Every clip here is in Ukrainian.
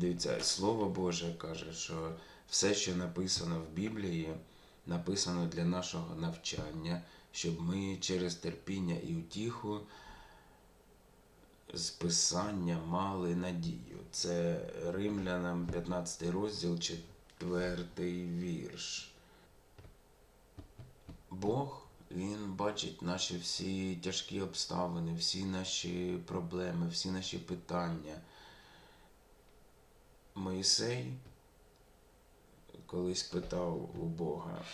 Дивіться, Слово Боже каже, що все, що написано в Біблії, написано для нашого навчання, щоб ми через терпіння і утіху з Писання мали надію. Це Римлянам 15 розділ, 4 вірш. Бог, Він бачить наші всі тяжкі обставини, всі наші проблеми, всі наші питання. Моїсей колись питав у Бога,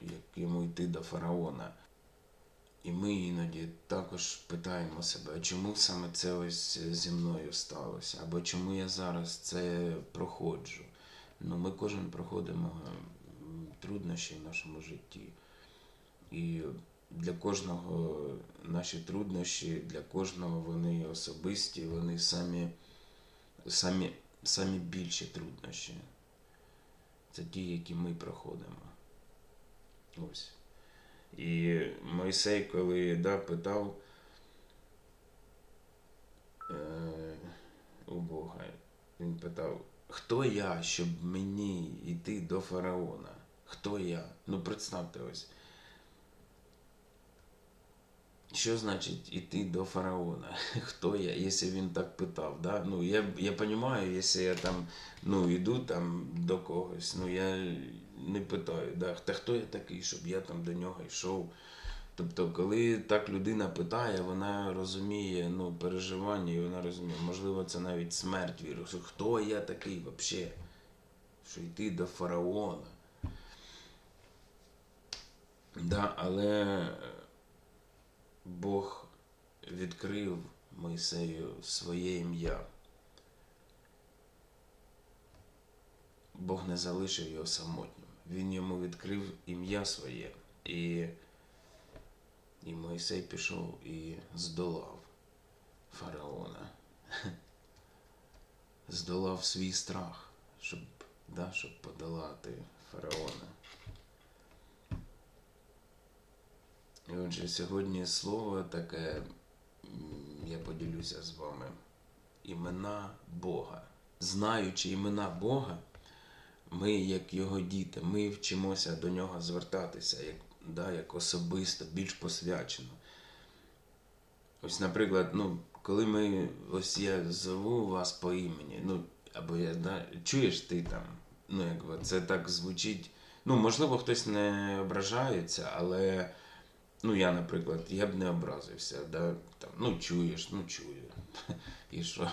як йому йти до фараона. І ми іноді також питаємо себе, а чому саме це ось зі мною сталося? Або чому я зараз це проходжу? Ну, ми кожен проходимо труднощі в нашому житті. І для кожного наші труднощі, для кожного вони особисті, вони самі, самі, самі більші труднощі. Це ті, які ми проходимо. Ось. І Мойсей, коли да, питав е, у Бога, він питав, хто я, щоб мені йти до фараона? Хто я? Ну, представте ось. Що значить іти до фараона? Хто я, якщо він так питав? Да? Ну, я, я розумію, якщо я там ну, йду там до когось, ну я не питаю, да? та хто я такий, щоб я там до нього йшов. Тобто, коли так людина питає, вона розуміє ну, переживання, і вона розуміє, можливо, це навіть смерть віру. Хто я такий взагалі? Що йти до фараона. Да, але Бог відкрив Мойсею своє ім'я. Бог не залишив його самотнім. Він йому відкрив ім'я своє. І, і Мойсей пішов і здолав фараона. Здолав свій страх, щоб, да, щоб подолати фараона. І отже, сьогодні слово таке, я поділюся з вами. Імена Бога. Знаючи імена Бога, ми, як його діти, ми вчимося до нього звертатися, як, да, як особисто, більш посвячено. Ось, наприклад, ну, коли ми, ось я зову вас по імені, ну, або я, да, чуєш ти там, ну, якби це так звучить. Ну, можливо, хтось не ображається, але. Ну, я, наприклад, я б не образився, да? Там, ну, чуєш, ну чую. І що?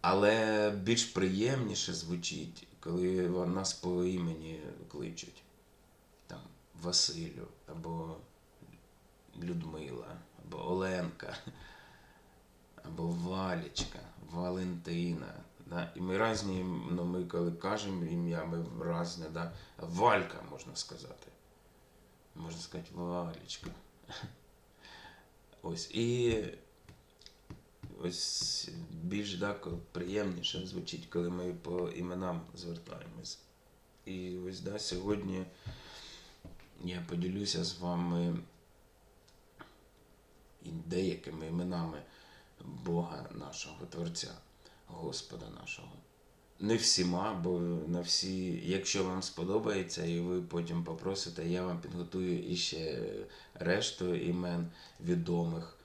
Але більш приємніше звучить, коли нас по імені кличуть. Там Василю, або Людмила, або Оленка, або Валічка, Валентина. Да? І ми різні, ну, ми коли кажемо ім'я, ми різне, да? Валька, можна сказати можна сказати, Валечка. Ось. І ось більш так приємніше звучить, коли ми по іменам звертаємось. І ось да, сьогодні я поділюся з вами і деякими іменами Бога нашого Творця, Господа нашого не всіма, бо на всі, якщо вам сподобається, і ви потім попросите, я вам підготую іще решту імен відомих,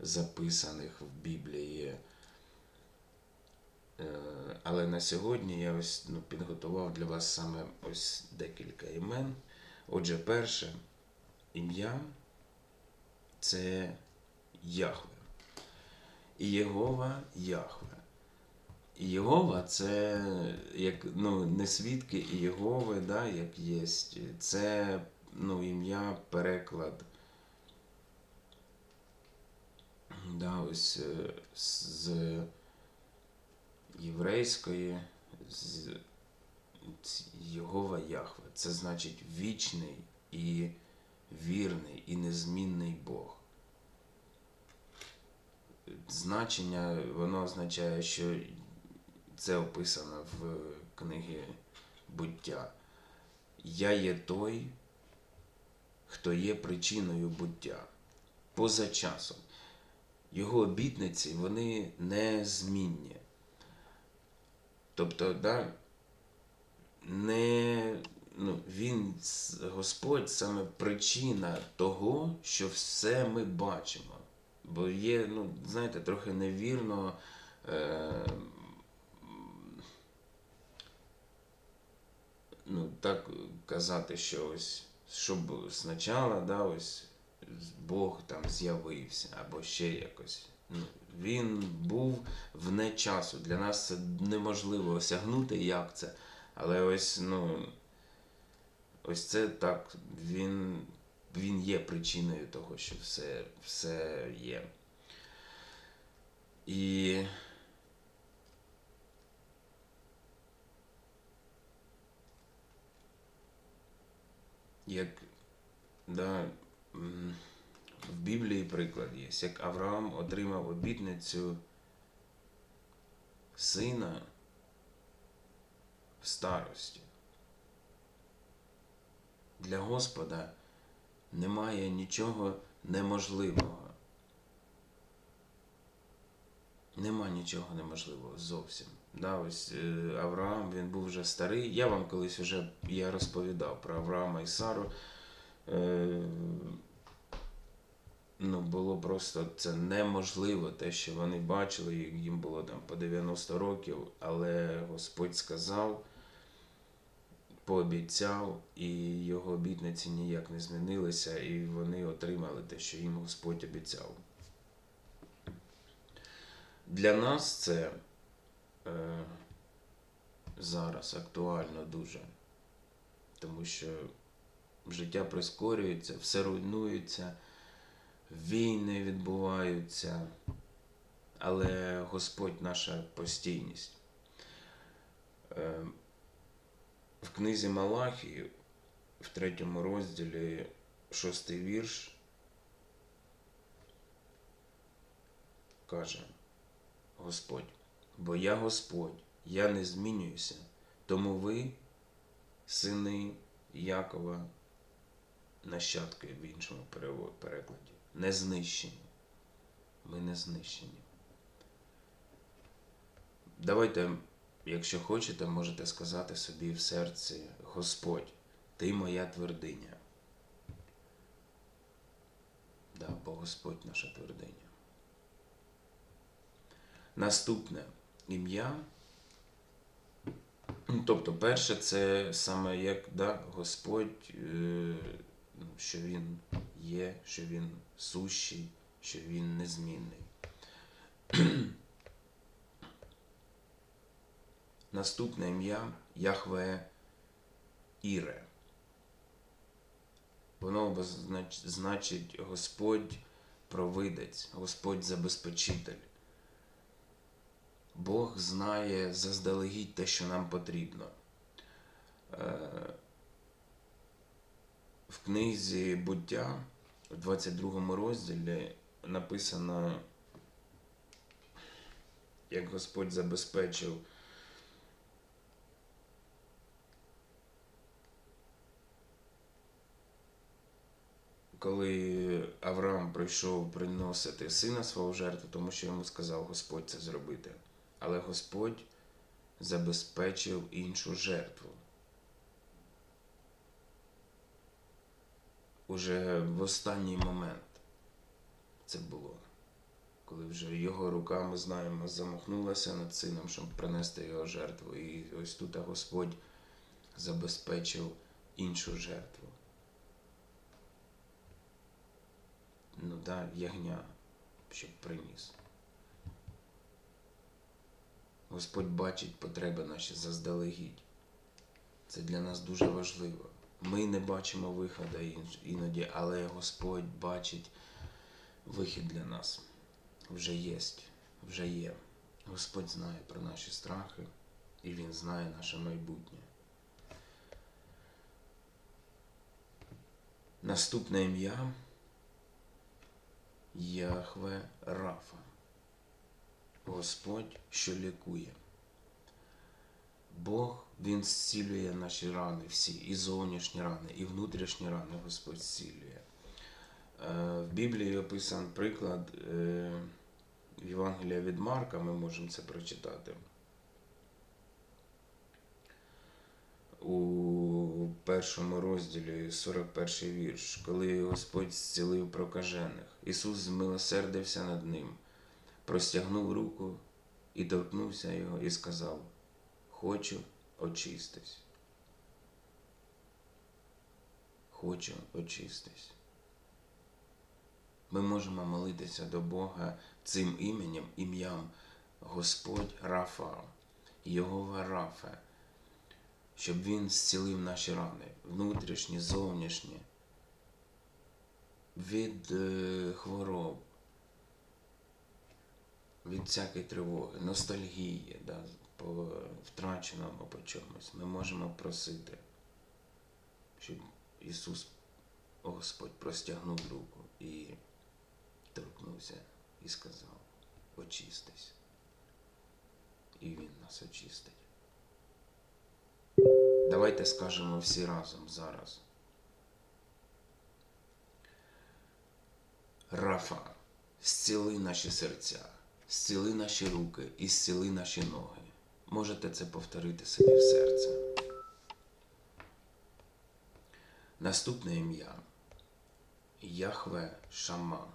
записаних в Біблії. Е, Але на сьогодні я ось ну, підготував для вас саме ось декілька імен. Отже, перше ім'я це Яхве. І Єгова Яхве. Єгова це як ну, не свідки Єгови, да, як є. Це ну, ім'я, переклад. Да, ось е, з єврейської з Єгова Яхве. Це значить вічний і вірний і незмінний Бог. Значення воно означає, що це описано в книгі буття. Я є той, хто є причиною буття поза часом. Його обітниці вони незмінні. Тобто, да, не, ну, він, Господь, саме причина того, що все ми бачимо. Бо є, ну, знаєте, трохи невірно. Е, ну, так казати, що ось, щоб спочатку, да, ось Бог там з'явився, або ще якось. Ну, він був вне часу. Для нас це неможливо осягнути, як це. Але ось, ну, ось це так, він, він є причиною того, що все, все є. І як да, в Біблії приклад є, як Авраам отримав обітницю сина в старості. Для Господа немає нічого неможливого. Нема нічого неможливого зовсім. Да, ось е, Авраам він був вже старий. Я вам колись вже я розповідав про Авраама і Сару. Е, ну, було просто це неможливо, те, що вони бачили, їм було там по 90 років, але Господь сказав, пообіцяв, і його обітниці ніяк не змінилися, і вони отримали те, що їм Господь обіцяв. Для нас це е, зараз актуально дуже, тому що життя прискорюється, все руйнується, війни відбуваються, але Господь наша постійність. Е, в книзі Малахії, в третьому розділі, шостий вірш, каже Господь, бо я Господь, я не змінююся, тому ви, сини Якова, нащадки в іншому перекладі, не знищені. Ми не знищені. Давайте, якщо хочете, можете сказати собі в серці, Господь, ти моя твердиня. Да, бо Господь наша твердиня. Наступне ім'я. Ну, Тобто, перше, це саме як да, Господь, е, ну, що Він є, що Він сущий, що Він незмінний. Наступне ім'я Яхве Іре. Воно значить Господь провидець, Господь забезпечитель. Бог знає заздалегідь те, що нам потрібно. Е, В книзі буття в 22 розділі написано, як Господь забезпечив коли Авраам прийшов приносити сина свого жертву, тому що йому сказав Господь це зробити. Але Господь забезпечив іншу жертву. Уже в останній момент це було. Коли вже його рука, ми знаємо, замахнулася над сином, щоб принести його жертву. І ось тут Господь забезпечив іншу жертву. ну да, ягня, щоб приніс. Господь бачить потреби наші заздалегідь. Це для нас дуже важливо. Ми не бачимо виходу іноді, але Господь бачить вихід для нас. Вже є, вже є. Господь знає про наші страхи, і Він знає наше майбутнє. Наступне ім'я Яхве Рафа. Господь, що лікує. Бог, Він зцілює наші рани всі, і зовнішні рани, і внутрішні рани Господь зцілює. Е, В Біблії описан приклад е, в Євангелія від Марка, ми можемо це прочитати. у першому розділі 41 вірш, коли Господь зцілив прокажених. Ісус змилосердився над ним, простягнув руку і торкнувся його і сказав: Хочу очистись. Хочу очистись. Ми можемо молитися до Бога цим іменем, ім'ям Господь Рафа, Його Рафа, щоб Він зцілив наші рани, внутрішні, зовнішні, від е, хвороб, від всякої тривоги, ностальгії, да, по втраченому по чомусь. Ми можемо просити, щоб Ісус, Господь, простягнув руку і торкнувся і сказав, очистись. І Він нас очистить. Давайте скажемо всі разом зараз. Рафа, зціли наші серця, зціли наші руки і зціли наші ноги. Можете це повторити собі в серце. Наступне ім'я Яхве Шама.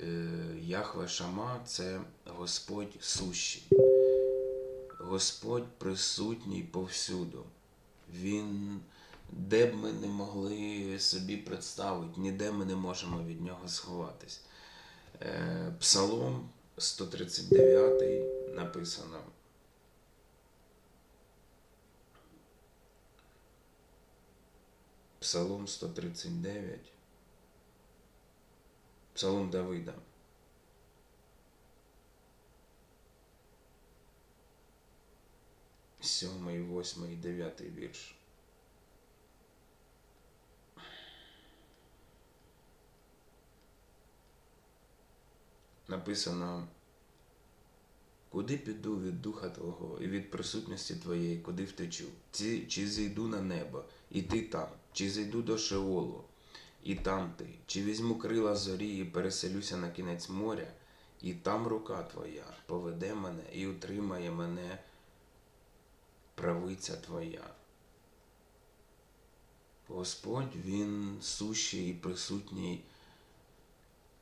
Е, Яхве Шама це Господь сущий. Господь присутній повсюду. Він, де б ми не могли собі представити, ніде ми не можемо від нього сховатись. Е, Псалом 139 написано. Псалом 139. Псалом Давида. Сьомий, восьмий, дев'ятий вірш. Написано, куди піду від духа Твого і від присутності Твоєї, куди втечу? Ці, чи зійду на небо, і ти там, чи зійду до Шеолу, і там ти, чи візьму крила зорі і переселюся на кінець моря, і там рука Твоя поведе мене і утримає мене правиця Твоя. Господь, Він сущий і присутній,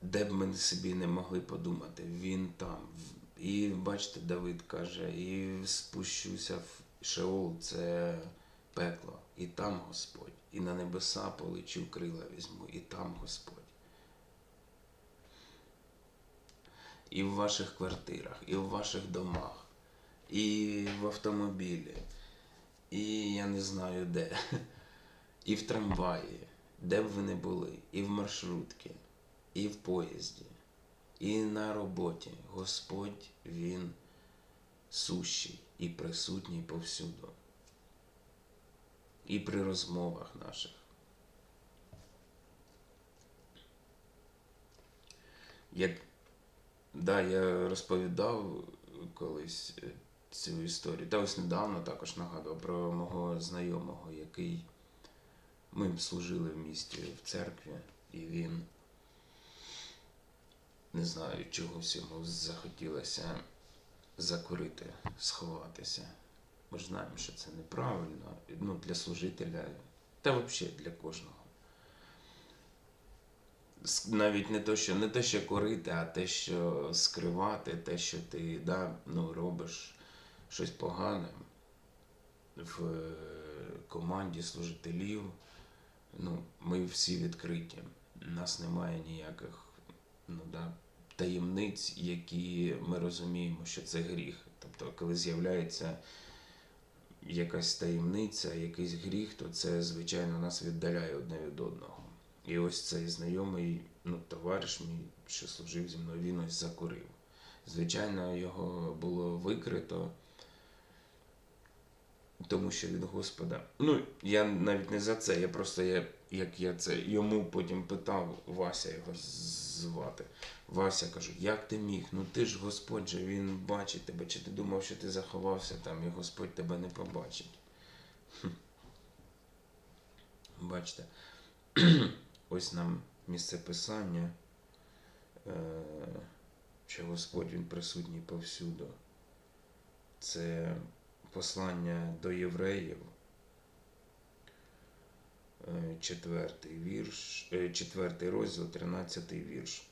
де б ми собі не могли подумати, Він там. І бачите, Давид каже, і спущуся в Шеол, це пекло, і там Господь, і на небеса полечу крила візьму, і там Господь. І в ваших квартирах, і в ваших домах, і в автомобілі, і я не знаю де, і в трамваї, де б ви не були, і в маршрутці, і в поїзді, і на роботі. Господь Він сущий і присутній повсюду. І при розмовах наших. Як да, я розповідав колись е, цю історію. Та ось недавно також нагадував про мого знайомого, який ми служили в місті в церкві, і він не знаю, чогось йому захотілося закурити, сховатися. Ми ж знаємо, що це неправильно ну, для служителя, та взагалі для кожного. Навіть не то, що те, що курити, а те, що скривати, те, що ти да, ну, робиш щось погане в е, команді служителів. Ну, ми всі відкриті. У нас немає ніяких ну, да, таємниць, які ми розуміємо, що це гріх. Тобто, коли з'являється якась таємниця, якийсь гріх, то це, звичайно, нас віддаляє одне від одного. І ось цей знайомий, ну, товариш мій, що служив зі мною, він ось закурив. Звичайно, його було викрито, тому що від Господа. Ну, я навіть не за це, я просто я, як я це йому потім питав, Вася його звати. Вася кажу, як ти міг? Ну ти ж Господь же, він бачить тебе, чи ти думав, що ти заховався там, і Господь тебе не побачить. Хм. Бачите, ось нам місце писання, е, що Господь він присутній повсюду. Це послання до євреїв, четвертий вірш, е, четвертий розділ, тринадцятий вірш.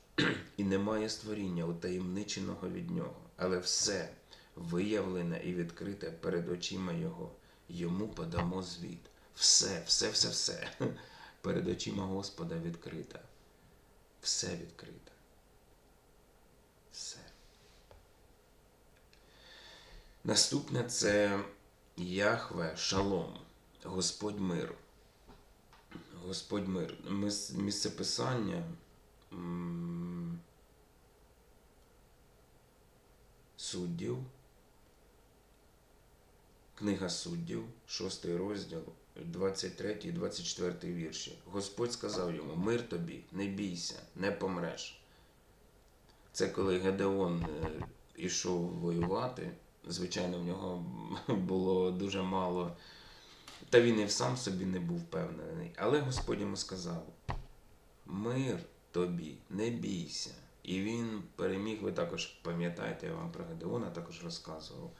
І немає створіння утаємниченого від нього, але все виявлене і відкрите перед очима Його. Йому подамо звіт. Все, все, все, все. Перед очима Господа відкрите. Все відкрите. Все. Наступне це Яхве Шалом, Господь мир. Господь мир. Мис- Місцеписання. Суддів. Книга суддів, 6 розділ, 23 і 24 вірші. Господь сказав йому: Мир тобі, не бійся, не помреш. Це коли Гедеон е, ішов воювати. Звичайно, в нього було дуже мало. Та він і сам собі не був впевнений. Але Господь йому сказав: Мир тобі, не бійся. І він переміг, ви також пам'ятаєте, я вам про Гедеона також розказував.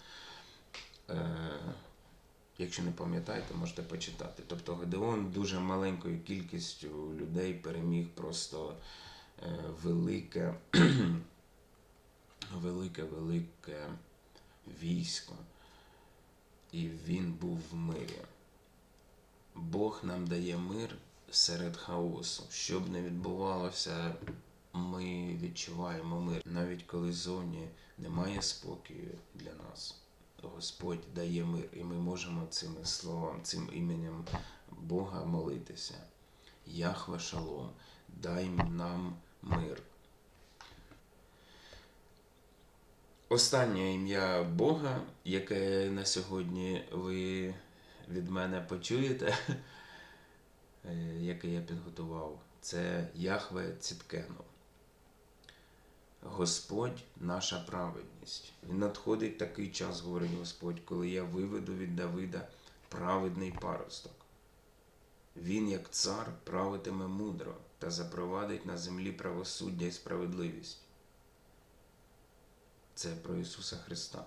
Е, якщо не пам'ятаєте, можете почитати. Тобто Гедеон дуже маленькою кількістю людей переміг просто е, велике, велике, велике військо. І він був в мирі. Бог нам дає мир серед хаосу. Що б не відбувалося, ми відчуваємо мир. Навіть коли зовні немає спокою для нас. Господь дає мир, і ми можемо цими словами, цим іменем Бога молитися. Яхве Шалом, дай нам мир. Останнє ім'я Бога, яке на сьогодні ви від мене почуєте, яке я підготував, це Яхве Ціткену. Господь наша праведність. Він надходить такий час, говорить Господь, коли я виведу від Давида праведний паросток. Він, як цар, правитиме мудро та запровадить на землі правосуддя і справедливість. Це про Ісуса Христа.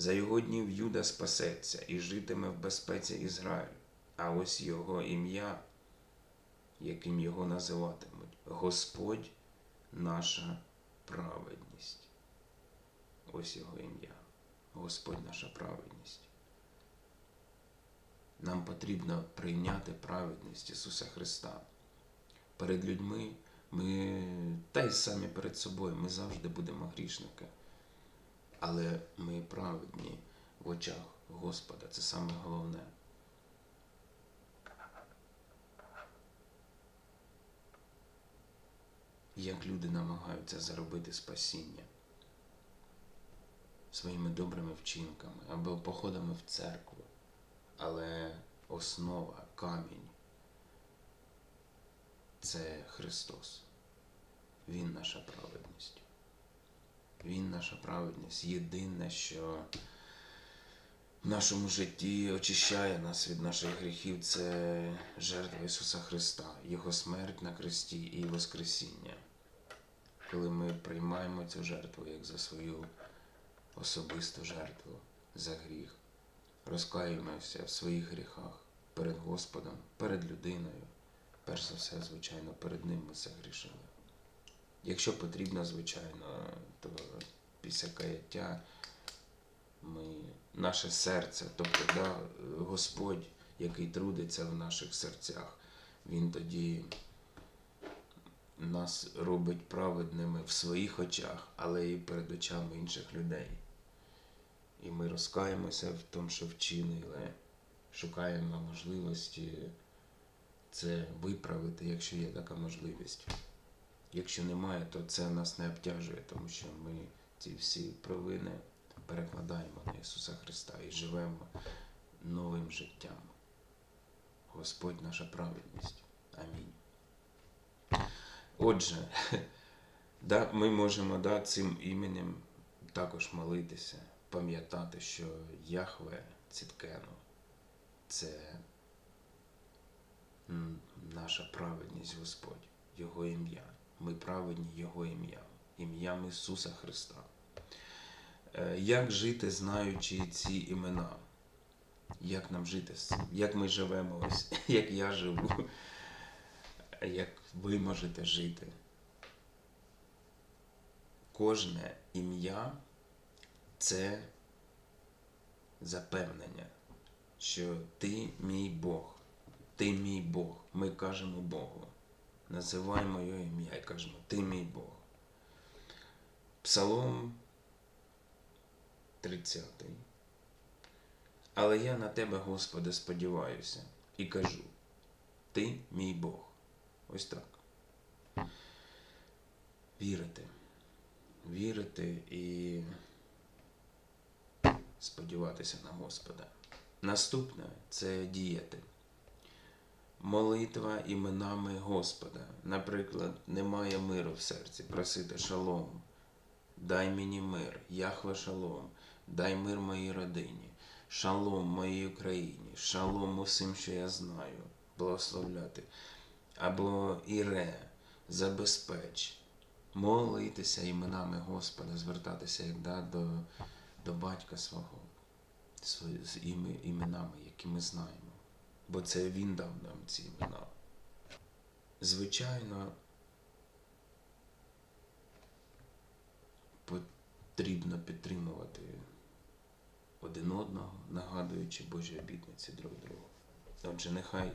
За його днів Юда спасеться і житиме в безпеці Ізраїль, а ось його ім'я, яким його називатимуть, Господь наша праведність. Ось його ім'я. Господь наша праведність. Нам потрібно прийняти праведність Ісуса Христа. Перед людьми ми, та й самі перед собою, ми завжди будемо грішники. Але ми праведні в очах Господа. Це саме головне. Як люди намагаються заробити спасіння своїми добрими вчинками або походами в церкву. Але основа, камінь це Христос. Він наша праведність. Він наша праведність. Єдине, що в нашому житті очищає нас від наших гріхів, це жертва Ісуса Христа, Його смерть на хресті і Воскресіння. Коли ми приймаємо цю жертву як за свою особисту жертву за гріх, розкаюємося в своїх гріхах перед Господом, перед людиною. Перш за все, звичайно, перед Ним ми загрішили. Якщо потрібно, звичайно, то після каяття ми, наше серце, тобто да, Господь, який трудиться в наших серцях, Він тоді нас робить праведними в своїх очах, але і перед очами інших людей. І ми розкаємося в тому, що вчинили, шукаємо можливості це виправити, якщо є така можливість. Якщо немає, то це нас не обтяжує, тому що ми ці всі провини перекладаємо на Ісуса Христа і живемо новим життям. Господь наша праведність. Амінь. Отже, да, ми можемо да, цим іменем також молитися, пам'ятати, що Яхве Ціткену це наша праведність Господь, Його ім'я. Ми праведні Його ім'ям, ім'ям Ісуса Христа. Е, Як жити, знаючи ці імена? як нам жити як ми живемо, ось, як я живу, як ви можете жити. Кожне ім'я це запевнення, що ти мій Бог, ти мій Бог. Ми кажемо Богу. Називай моє ім'я і кажемо, ти мій Бог. Псалом 30. Але я на тебе, Господи, сподіваюся, і кажу: Ти мій Бог. Ось так. Вірити. Вірити і сподіватися на Господа. Наступне це діяти. Молитва іменами Господа. Наприклад, немає миру в серці, просити шалом. Дай мені мир, Яхве шалом, дай мир моїй родині, шалом моїй Україні, шалом усім, що я знаю, благословляти. Або Іре, забезпеч, молитися іменами Господа, звертатися як да, до, до батька свого, з іменами, які ми знаємо. Бо це він дав нам ці імена. Звичайно, потрібно підтримувати один одного, нагадуючи Божі обітниці друг другу. Отже, нехай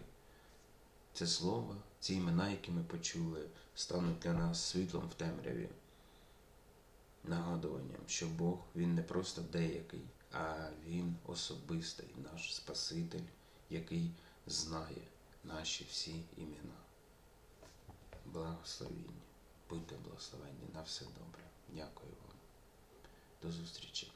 це слово, ці імена, які ми почули, стануть для нас світлом в темряві, нагадуванням, що Бог Він не просто деякий, а Він особистий, наш Спаситель, який знає наші всі імена. Благословіння. Будьте благословенні на все добре. Дякую вам. До зустрічі.